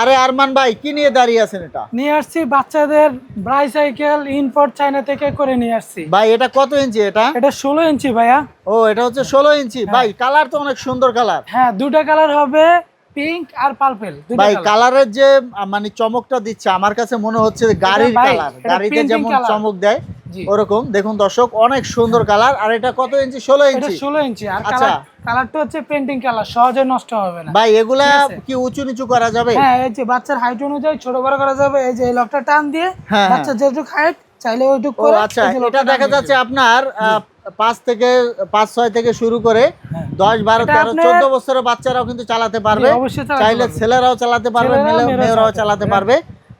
আরে আরমান ভাই কি নিয়ে দাঁড়িয়ে আছেন এটা? নিয়ে আসছি বাচ্চাদের ব্রাইসাইকেল ইম্পোর্ট চায়না থেকে করে নিয়ে আসছি। ভাই এটা কত ইঞ্চি এটা? এটা ষোলো ইঞ্চি ভাইয়া। ও এটা হচ্ছে ষোলো ইঞ্চি। ভাই কালার তো অনেক সুন্দর কালার। হ্যাঁ দুটা কালার হবে পিঙ্ক আর পার্পেল ভাই কালারের যে মানে চমকটা দিচ্ছে আমার কাছে মনে হচ্ছে গাড়ির কালার। গাড়িতে যেমন চমক দেয়। ওরকম। দেখুন দর্শক অনেক সুন্দর কালার। আর এটা কত ইঞ্চি? ষোলো ইঞ্চি। ষোলো ইঞ্চি। আর আচ্ছা। কালারটা হচ্ছে পেন্টিং কালার সহজে নষ্ট হবে না। ভাই এগুলা কি উঁচু নিচু করা যাবে? হ্যাঁ এই যে বাচ্চার হাইট অনুযায়ী ছোট বড় করা যাবে। এই যে লকটা টান দিয়ে হ্যাঁ, বাচ্চার হাইট চাইলে ওইটুকু করে আচ্ছা। এটা দেখা যাচ্ছে আপনার পাঁচ থেকে পাঁচ ছয় থেকে শুরু করে হ্যাঁ। দশ বারো তেরো চোদ্দ বছরের বাচ্চারাও কিন্তু চালাতে পারবে। চাইলে ছেলেরাও চালাতে পারবে মেয়েরাও- চালাতে পারবে।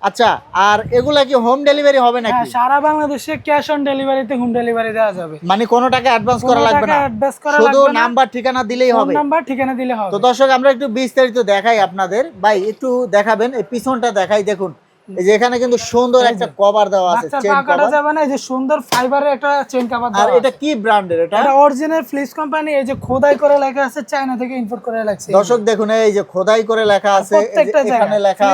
আচ্ছা আর এগুলা কি হোম ডেলিভারি হবে হ্যাঁ নাকি সারা বাংলাদেশে ক্যাশ অন ডেলিভারিতে হোম ডেলিভারি দেওয়া যাবে। মানে কোনো টাকা অ্যাডভান্স করা লাগবে না? অ্যাডভান্স করা শুধু নাম্বার ঠিকানা দিলেই হবে। নাম্বার ঠিকানা দিলে হবে। তো দর্শক আমরা একটু বিস্তারিত দেখাই আপনাদের। ভাই একটু দেখাবেন এই পিছনটা দেখাই দেখুন। এই যে এখানে কিন্তু সুন্দর একটা কভার দেওয়া আছে চেন কভার যাবে না এই যে সুন্দর ফাইবারের একটা চেন কাভার আর এটা কি ব্র্যান্ডের এটা? এটা অরিজিনাল ফ্লিস কোম্পানি এই যে খোদাই করে লেখা আছে চায়না থেকে ইম্পোর্ট করে লেখছে দর্শক দেখুন এই যে খোদাই করে লেখা আছে এখানে লেখা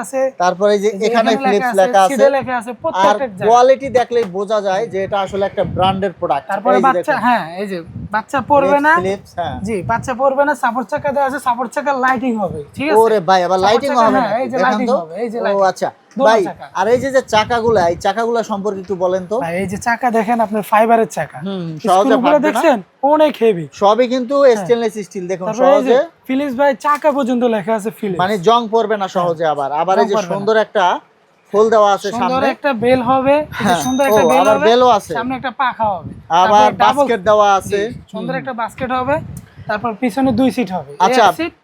আছে তারপরে এই যে এখানে ফ্লিপস লেখা আছে লেখা আছে প্রত্যেকটা কোয়ালিটি দেখলেই বোঝা যায় যে এটা আসলে একটা ব্র্যান্ডের প্রোডাক্ট তারপরে বাচ্চা হ্যাঁ এই যে বাচ্চা পড়বে না? হ্যাঁ। জি বাচ্চা পড়বে না সাপোর্ট চাকা দেওয়া আছে সাপোর্ট চাকা লাইটিং হবে ঠিক আছে? ওরে ভাই আবার লাইটিং হবে হ্যাঁ, এই যে দেখান হবে, এই যে ও আচ্ছা। ভাই আর এই যে যে চাকাগুলা এই চাকাগুলা সম্পর্কে একটু বলেন তো। ভাই, এই যে চাকা দেখেন আপনার ফাইবারের চাকা। হুম, সহজে ফাটবে দেখছেন? অনেক হেভি সবই কিন্তু স্টেনলেস স্টিল দেখুন তারপরে এই যে সহজে। ফিলিপস ভাই চাকা পর্যন্ত লেখা আছে ফিলিপস মানে জং পড়বে না সহজে আবার। আবার এই যে। সুন্দর একটা ফুল দেওয়া আছে সুন্দর সামনে। একটা বেল হবে হ্যাঁ, সুন্দর একটা বেল হবে বেলও আছে। সামনে একটা পাখা হবে। আবার বাস্কেট দেওয়া আছে। সুন্দর একটা বাস্কেট হবে। তারপর পিছনে দুই সিট হবে। আচ্ছা। সিট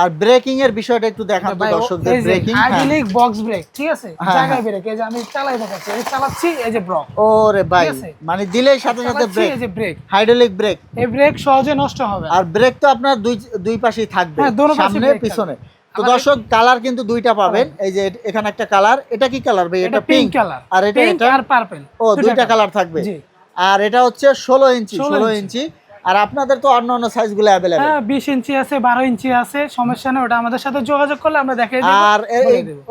আর ব্রেকিং এর বিষয়টা একটু দেখান তো দর্শকদের ব্রেকিং হাইড্রোলিক বক্স ব্রেক ঠিক আছে? হ্যাঁ, জায়গায় ব্রেক এই যে আমি চালাই দেখাচ্ছি এই চালাচ্ছি এই যে ব্রক ওরে ভাই মানে দিলেই সাথে সাথে ব্রেক এই যে ব্রেক হাইড্রোলিক ব্রেক এই ব্রেক সহজে নষ্ট হবে। আর ব্রেক তো আপনার দুই দুই পাশেই থাকবে হ্যাঁ, সামনে পিছনে। তো দর্শক কালার কিন্তু দুইটা পাবেন। এই যে এখানে একটা কালার এটা কি কালার ভাই? এটা পিঙ্ক কালার আর এটা এটা? আর পার্পল ও দুইটা কালার থাকবে। জি। আর এটা হচ্ছে ষোলো ইঞ্চি ষোলো ইঞ্চি। আর আপনাদের তো অন্য অন্য সাইজগুলো হ্যাঁ বিশ ইঞ্চি আছে বারো ইঞ্চি আছে সমস্যা নেই ওটা আমাদের সাথে যোগাযোগ করলে আমরা দেখাই দেবো। আর।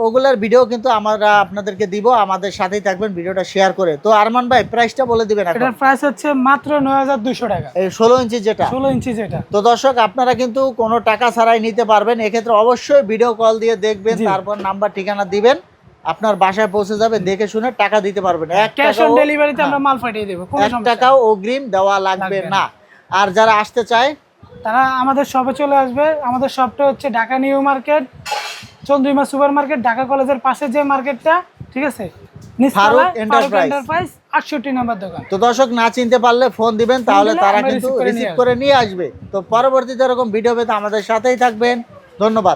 ওগুলার ভিডিও কিন্তু আমরা আপনাদেরকে দিব আমাদের সাথেই থাকবেন ভিডিওটা শেয়ার করে। তো আরমান ভাই প্রাইসটা বলে দিবেন এখন। এটার প্রাইস হচ্ছে মাত্র নয় হাজার দুইশো টাকা। এই ষোলো ইঞ্চি যেটা। ষোলো ইঞ্চি যেটা। তো দর্শক আপনারা কিন্তু কোনো টাকা ছাড়াই নিতে পারবেন। এক্ষেত্রে অবশ্যই ভিডিও কল দিয়ে দেখবেন তারপর নাম্বার ঠিকানা দিবেন। আপনার বাসায় পৌঁছে যাবে দেখে শুনে টাকা দিতে পারবেন। এক ক্যাশ অন ডেলিভারিতে আমরা হ্যাঁ, মাল পাঠিয়ে দেবো কোনো সমস্যা টাকাও অগ্রিম দেওয়া লাগবে না। আর যারা আসতে চায় তারা আমাদের শপে চলে আসবে। আমাদের শপটা হচ্ছে Dhaka new market Chandrima super market Dhaka কলেজের পাশে যে মার্কেটটা ঠিক আছে? ফারুক এন্টারপ্রাইজ আটষট্টি নাম্বার দোকান। তো দর্শক না চিনতে পারলে ফোন দিবেন তাহলে তারা কিন্তু রিসিভ করে নিয়ে আসবে। তো পরবর্তীতে এরকম ভিডিও পেতে আমাদের সাথেই থাকবেন। ধন্যবাদ।